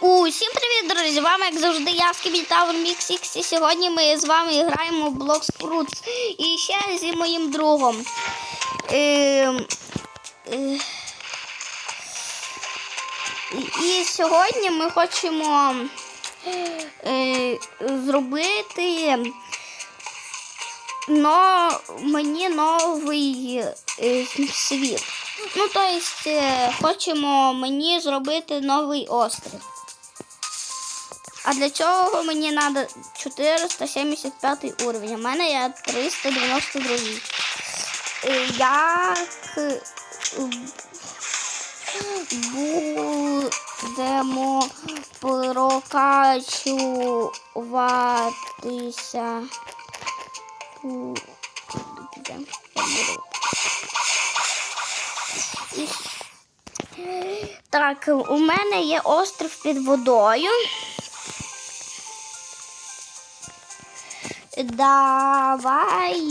Усім привіт, друзі! З вами, як завжди, я Скібітавр Мікс Ікс, і сьогодні ми з вами граємо в Blox Fruits. І ще зі моїм другом. Е, е, і сьогодні ми хочемо е, зробити но мені новий е, світ. Ну, тобто, хочемо мені зробити новий острів. А для цього мені треба 475 уровень. У мене є 392. Е, Як е, будемо прокачуватися. Так, у мене є острів під водою. Давай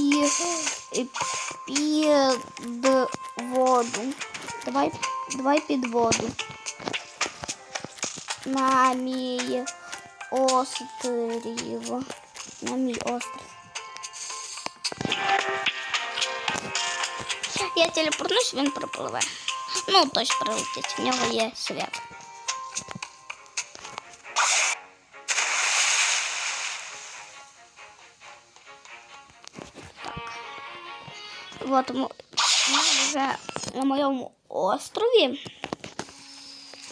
під воду. Давай, давай під воду. На мій острів. На мій острів. Я телепортнусь, він пропливе. Ну, точно прилетить, в нього є свят. Так. Вот ми вже на моєму острові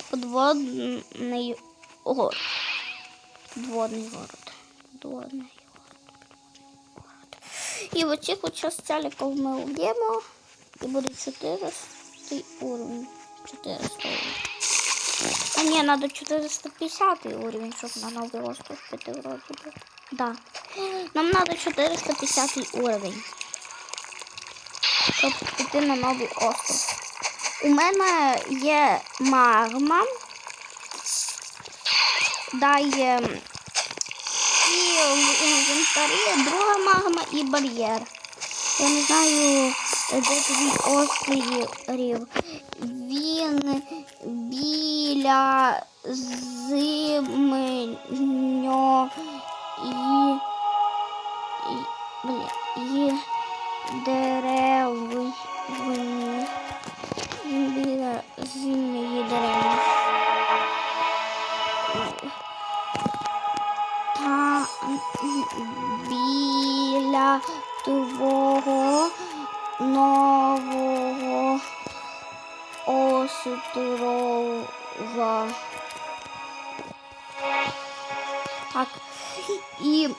подводний город. Подводний город. Подводний город. І в оцих от час целиков ми уб'ємо. І буде 400 уровень. 400 уровень. А ні, треба 450 уровень, щоб на новий остров піти вроді би. Да. Нам треба 450 уровень. Щоб піти на новий остров. У мене є магма. Дає і інвентарі друга магма і бар'єр. Я не знаю, де твій острів. Він біля зимньо і, і, і дереви. Біля зимньої дереви. Та біля твого нового острова. Так. І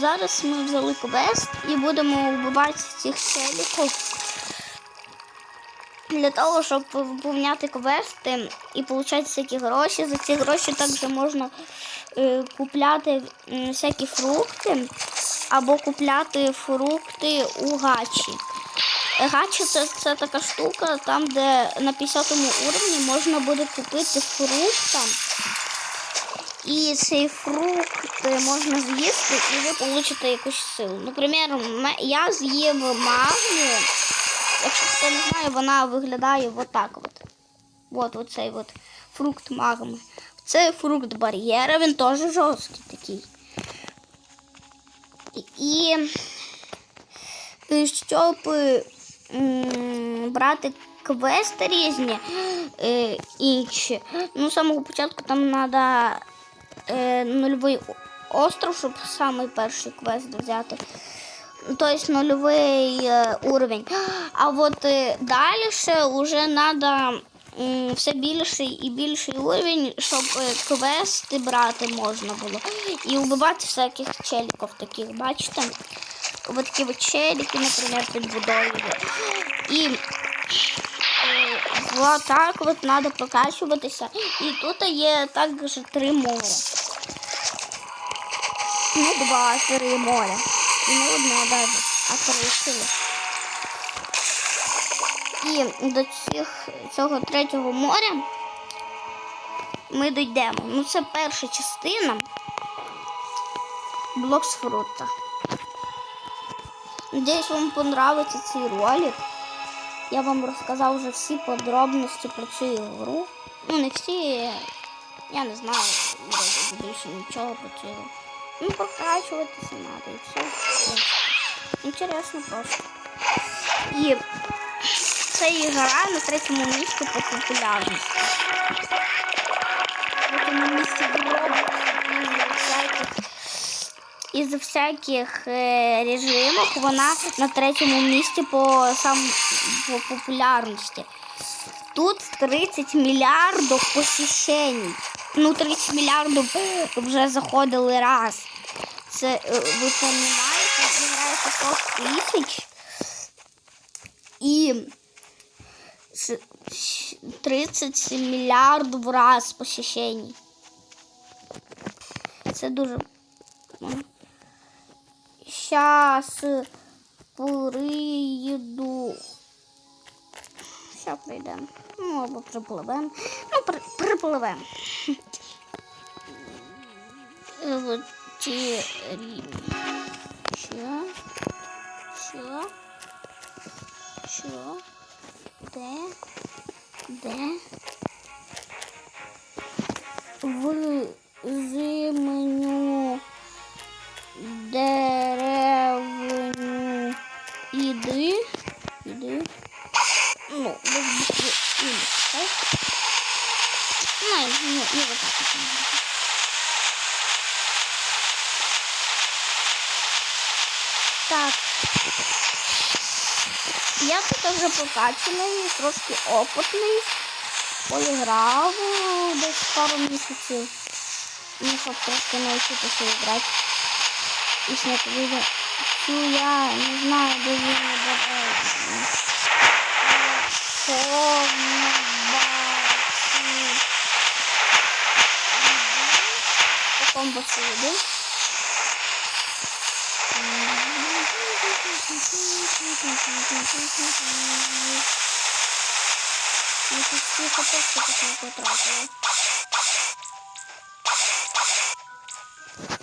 зараз ми взяли квест і будемо вбивати цих челіків. Для того, щоб виповняти квести і отримати всякі гроші. За ці гроші також можна е, купляти всякі фрукти або купляти фрукти у гачі. Гача це, це така штука, там, де на 50 уровні можна буде купити фрукт. І цей фрукт можна з'їсти, і ви получите якусь силу. Наприклад, я з'їв магнію. Якщо хто не знає, вона виглядає отак. От. От оцей от фрукт магми. Це фрукт бар'єра, він теж жорсткий такий. І щоб брати квести різні е, інші, ну з самого початку там треба е, нульовий остров, щоб самий перший квест взяти. Тобто нульовий е, уровень. А от е, далі вже треба все більший і більший уровень, щоб е, квести брати можна було. І вбивати всяких челіків таких, бачите? Ось такі от челіки, наприклад, під. І е, вот так от треба прокачуватися. І тут є також три моря. Ну, два, три моря. І не одне даже, а. І до цих, цього третього моря ми дійдемо. Ну, це перша частина блоксфрута. Надіюсь, вам понравиться цей ролик. Я вам розказав вже всі подробності про цю ігру. Ну, не всі, Я не знаю, більше нічого по цього. Ну, прокачуватися треба і все. Інтересно просто. І це ігра на третьому місці по популярності. На третьому місці в із всяких е, режимів вона на третьому місці по сам по популярності. Тут 30 мільярдів посещень. Ну, 30 мільярдів вже заходили раз. Це е, ви розумієте, грає 600 тисяч і с- 30 мільярдів раз посещень. Це дуже. Щас приїду. Ща прийдемо. Ну, або припливемо. Ну, при, припливемо. Е, от ті рі- Що? Що? Що? Де? Де? В зимню деревню іди. Іди. Ну, без букви «і» написав. Ну, і- ну, і вот так от. Так. Я тут вже прокачаний, трошки опитний. Поіграв десь пару місяців. Ну, щоб трошки навчитися грати. І зняти відео. Ну, я не знаю, де він не береться. Що Ну, тут всі так не потратила.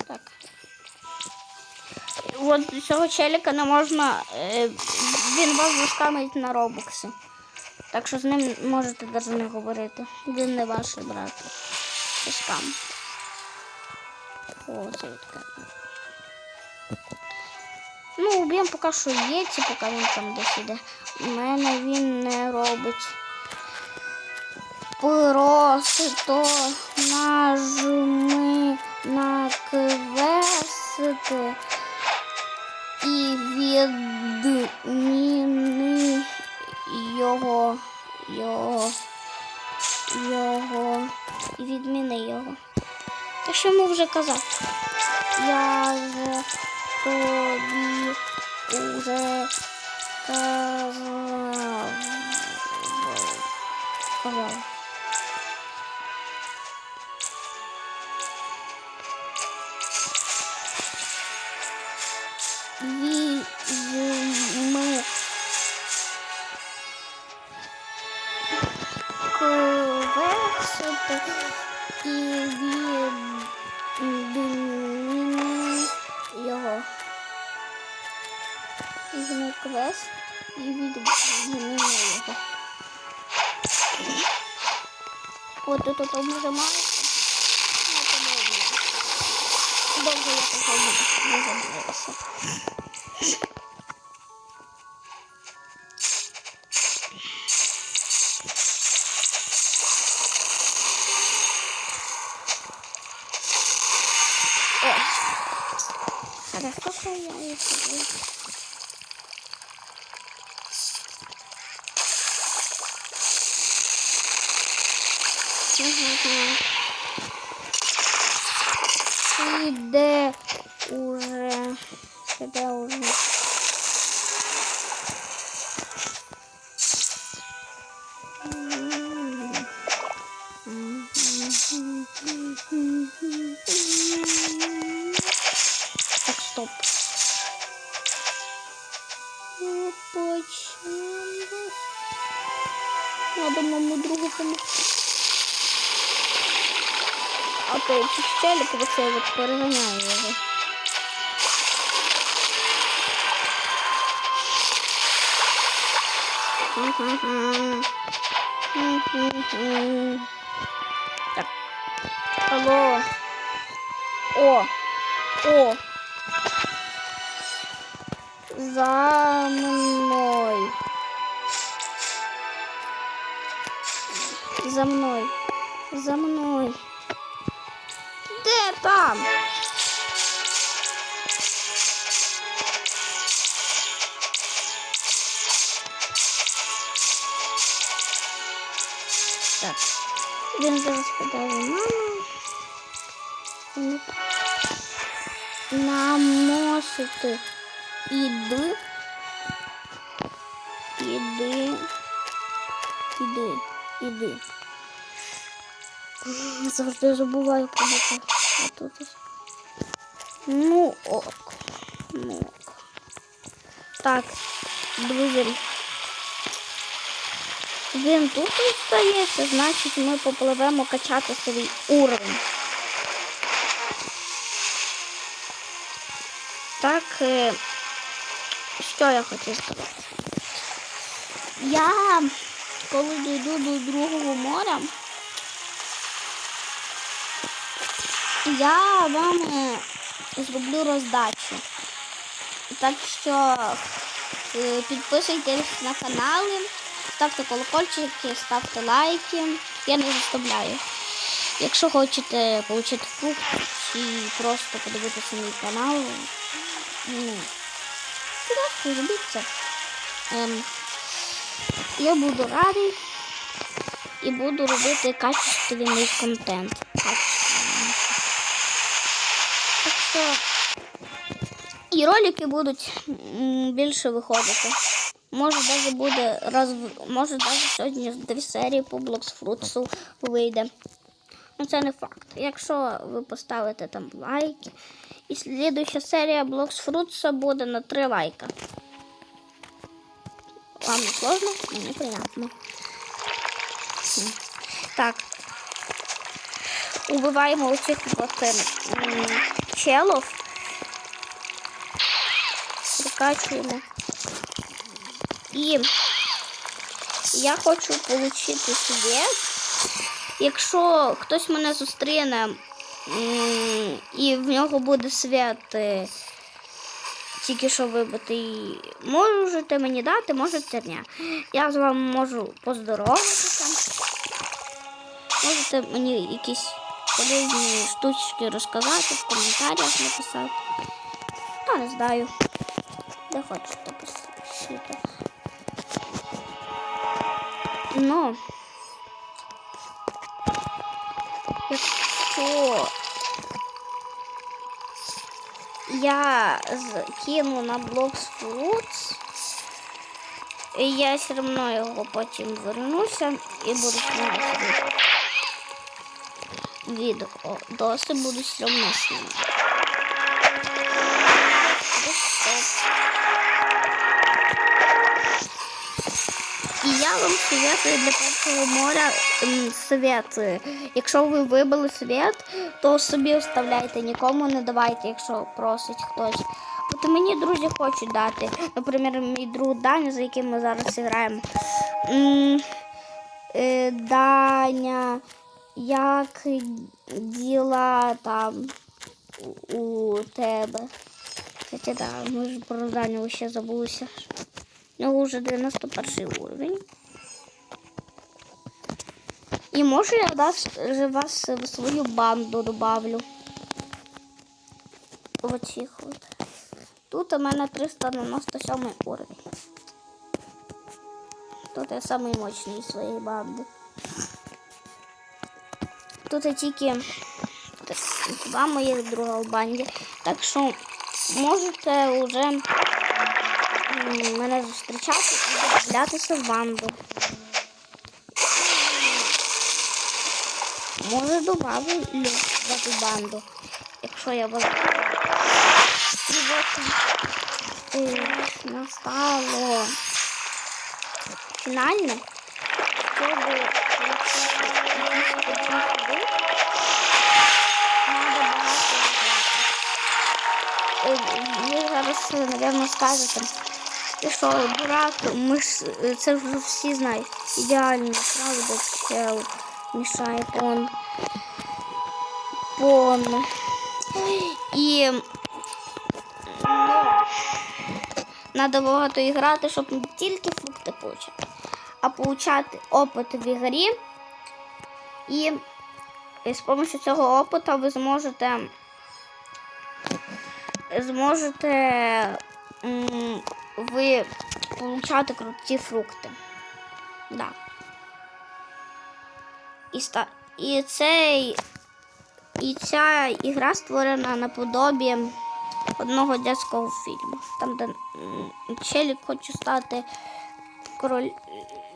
Так. От цього челіка не можна. е, Він вас заскамить на робокси. Так що з ним можете навіть не говорити. Він не ваш брат. Скам. О, це відкат. Ну, уб'ємо поки що є, ці, поки він там десь іде. У мене він не робить. Просто нажми на квест і відміни його, його, його, і відміни його. Та що йому вже казав? Я же тобі уже казав. Сказав. От тут это подобно. Довго я такого не забулася. Помогти. А то бо це я от переганяю його. Так. Алло. О. О. За мной. За мной. За мной. Де там? Так. Він зараз подає маму. Ну, Намосити. Іди. Іди. Іди. Іди. Завжди забуваю про це. А тут. Ну ок. Ну ок. Так, друзі. Він тут остається, значить ми попливемо качати свій уровень. Так, е, що я хочу сказати? Я, коли дійду до другого моря, я вам е, зроблю роздачу. Так що е, підписуйтесь на канали, ставте колокольчики, ставте лайки. Я не заставляю. Якщо хочете отримати фрукт чи просто подивитися мій канал, ну, зробіть це. Ем, я буду радий і буду робити качественний контент. Качественний. Що і ролики будуть більше виходити. Може навіть буде раз, може навіть сьогодні дві серії по Блоксфрутсу вийде. Ну це не факт. Якщо ви поставите там лайки, і слідуюча серія Блоксфрутса буде на 3 лайка. Вам не сложно? Мені приємно. Так. Убиваємо оцих от, ем, челов. Прикачуємо. І я хочу отримати світ. Якщо хтось мене зустріне і в нього буде свят е, тільки що вибитий, можете мені дати, можете ні. Я з вами можу поздороватися. Можете мені якісь полезні штучки розказати, в коментарях написати. Та не знаю. Де хочете пишіть. Ну, якщо я закину на Blocks Fruits, я все одно його потім вернуся і буду знімати Відео. Доси буду все одно знімати. І я вам советую для першого моря е, Якщо ви вибили світ, то собі оставляйте, нікому не давайте, якщо просить хтось. От мені друзі хочуть дати. Наприклад, мій друг Даня, за яким ми зараз граємо. Е, Даня, як діла там у- тебе? Хоча да, ми ж про Даню ще забулися. У нього вже 91 уровень. І може я вас, вас в свою банду добавлю. Оцих от. Тут у мене 397 уровень. Тут я самий мощний своєї банди. Тут тільки два моїх друга в банді. Так що можете вже мене зустрічати і додатися в банду. Може добавлю в эту банду, якщо я вас. І от настало фінальне, Ви зараз, напевно, скажете, ти що, дурак, ми ж е, це вже всі знають. Ідеально, правда, чел мішає он. спон. І ну, треба багато грати, щоб не тільки фрукти получати, получати опит в ігрі. І, з допомогою цього опиту ви зможете зможете ви получати круті фрукти. Да. І, ста... і цей і ця ігра створена наподобі одного дитячого фільму. Там, де челік хоче стати король...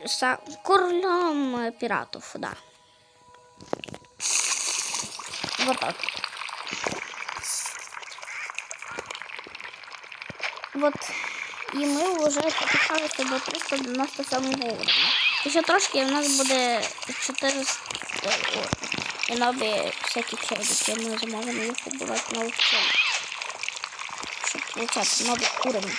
са... королем піратів. Да. Вот так. Вот. І ми вже підписалися до 397 уровня. І ще трошки і в нас буде 400 уровень. І нові всякі челіки. Ми зможемо їх побувати нових челік. Щоб получати новий уровень.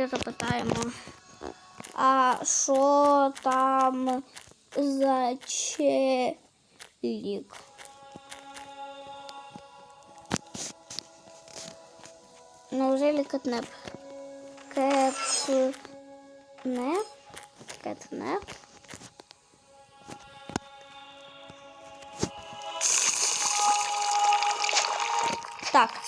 Давайте запитаємо. А що там за челік? Неужели кетнеп? Кетнеп? Кетнеп? Так.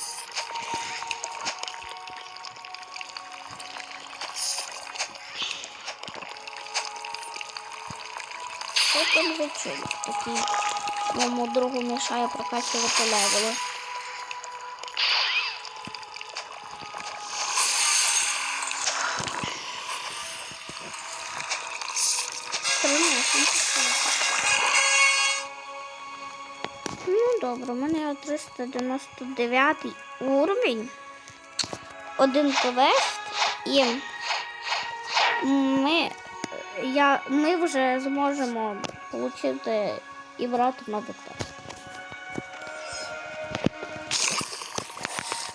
Там такий? Моєму другу мішає прокачувати левели. Ну, добре, у мене 399 уровень. Один квест і ми, я, ми вже зможемо отримати і брати новий квест.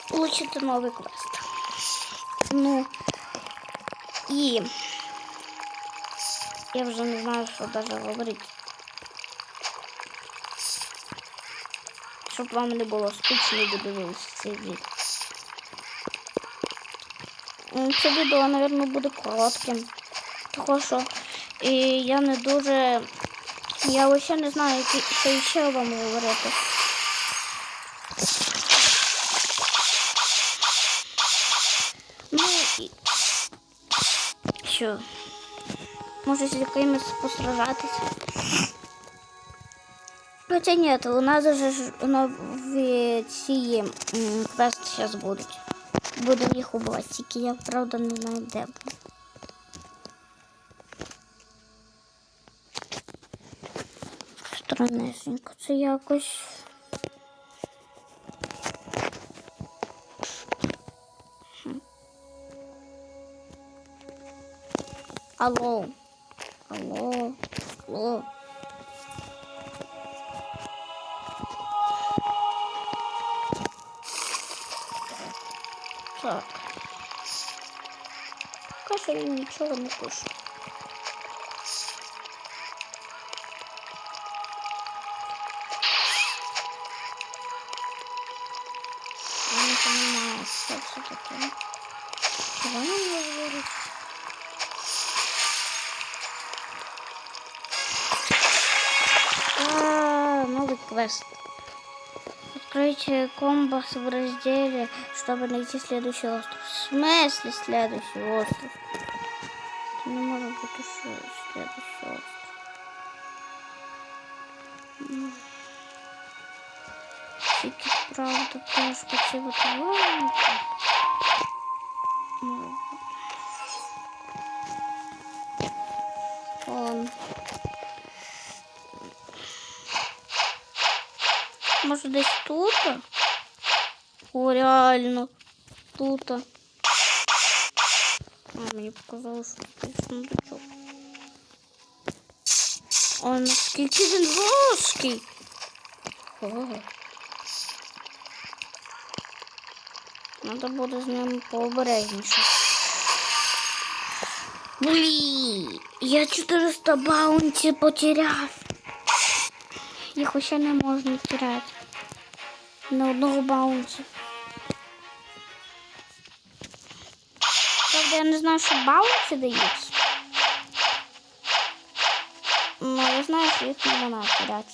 Получити новий квест. Ну і я вже не знаю, що навіть говорити. Щоб вам не було скучно і дивитися цей відео. Це відео, мабуть, буде коротким. Тому що і я не дуже. Я взагалі не знаю, що ще вам говорити. Ну і. Що? Може з якимось посражатися. Хоча ні, у нас же ж нові ці квести зараз будуть. Будемо їх убивати, тільки я правда не знаю, де буде. Страннесенько, це якось. Алло. Алло. Алло. Так. Кашель нічого не пише. Квест. Откройте компас в разделе, чтобы найти следующий остров. В смысле следующий остров? Это не может быть еще следующий остров. Тільки правда теж хотів таланти. Може десь тут? О, реально. Тут. А мені показалось, що тут сундучок. Ой, наскільки він важкий. О. Треба буде з ним пообережніше. Блін, я 400 баунті потеряв. Їх ще не можна теряти. На одного баунті. Правда, я не знаю, що баунті дають. Ну, я знаю, що їх не можна теряти.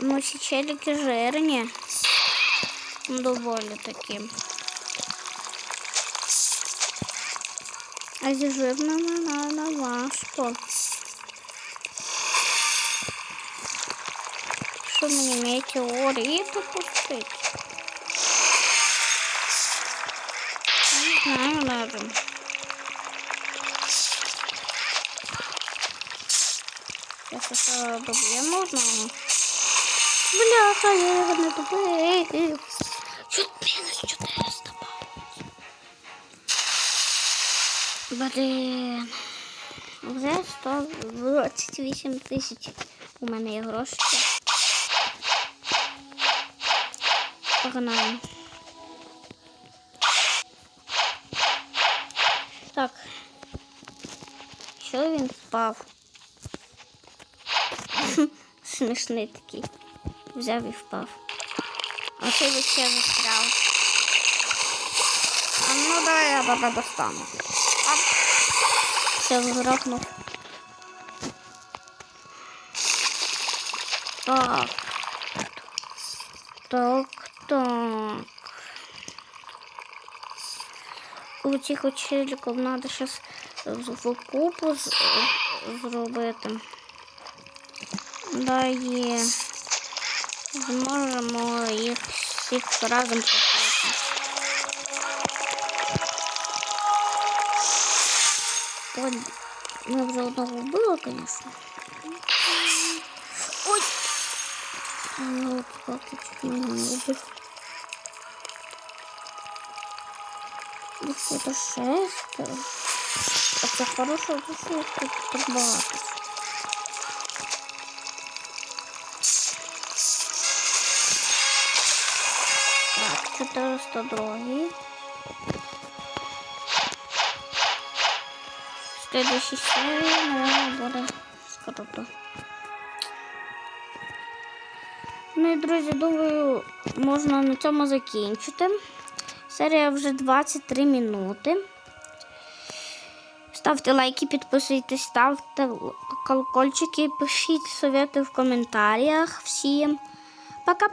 Ну, ці челіки жирні. Доволі такі. А зі жирними на важко. Що мені метеорити пустить? Не знаю навіть. Сейчас это доб'ємо одного. Бляха, я його не добив. Чуть мінус 400 Блін. Вже 128 тисяч. У мене є гроші. Погнали. Так. Що він впав? Смішний такий. Взяв і впав. А цей ще застряв. А ну давай я тебе достану. Ап. Все, вгрохнув. Так. Так, так. У цих очіліків треба зараз в купу з- зробити. Да, є Зможемо їх всіх разом послухати. Ой, ми вже одного вбили, звісно. Ой! Ну, как ты чуть меня не убил. Это шестеро. Это хорошо, что тут так багато. 402. Следующий серії, наверное, буде скоро. Ну і друзі, думаю, можна на цьому закінчити. Серія вже 23 минути. Ставте лайки, підписуйтесь, ставте колокольчики, пишіть совети в коментарях всім.